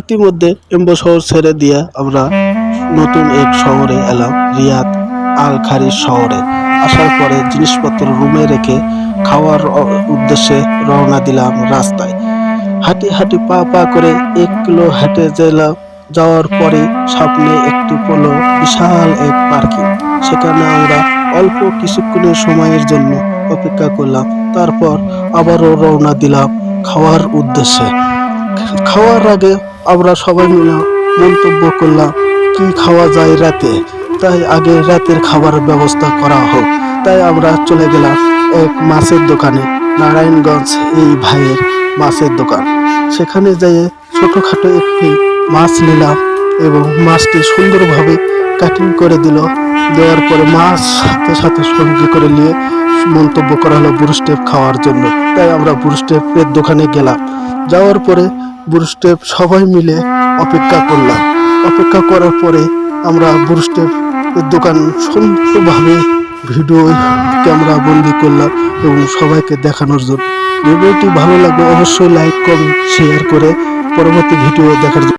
ইতিমধ্যে এম্বো শহর ছেড়ে দিয়ে আমরা নতুন এক শহরে এলাম, রিয়াদ আল খারিজ শহরে। আসার পরে জিনিসপত্র রুমে রেখে খাওয়ার উদ্দেশ্যে রওনা দিলাম রাস্তায়। হাঁটি হাঁটি পা পা করে এক কিলো হেঁটে গেলাম যাওয়ার পরে সামনে একটি পড়ল বিশাল এক পার্কিং। সেখানে আমরা অল্প কিছুক্ষণের সময়ের জন্য অপেক্ষা করলাম, তারপর আবারও রওনা দিলাম খাওয়ার উদ্দেশ্যে। খাওয়ার আগে আমরা সবাই মিলে মন্তব্য করলাম, কি খাওয়া যায় রাতে? তাই আগে রাতের খাবারের ব্যবস্থা করা হোক। তাই আমরা চলে গেলাম এক মাছের দোকানে, নারায়ণগঞ্জ এই ভাইয়ের মাছের দোকান। সেখানে যেয়ে ছোটোখাটো একটি মাছ নিলাম এবং মাছটি সুন্দরভাবে কাটিং করে দিল। দেওয়ার পরে মাছ সাথে সাথে সঙ্গে করে নিয়ে মন্তব্য করা হলো বুরুস্টেপ খাওয়ার জন্য। তাই আমরা বুরুস্টেপের দোকানে গেলাম। যাওয়ার পরে বুরুস্টেপ সবাই মিলে অপেক্ষা করলাম। অপেক্ষা করার পরে আমরা বুরুস্টেপ দোকান সুন্দরভাবে ভিডিও ক্যামেরা বন্দি করলাম এবং সবাইকে দেখানোর জন্য। ভিডিওটি ভালো লাগবে অবশ্যই লাইক কমেন্ট শেয়ার করে পরবর্তী ভিডিও দেখার জন্য।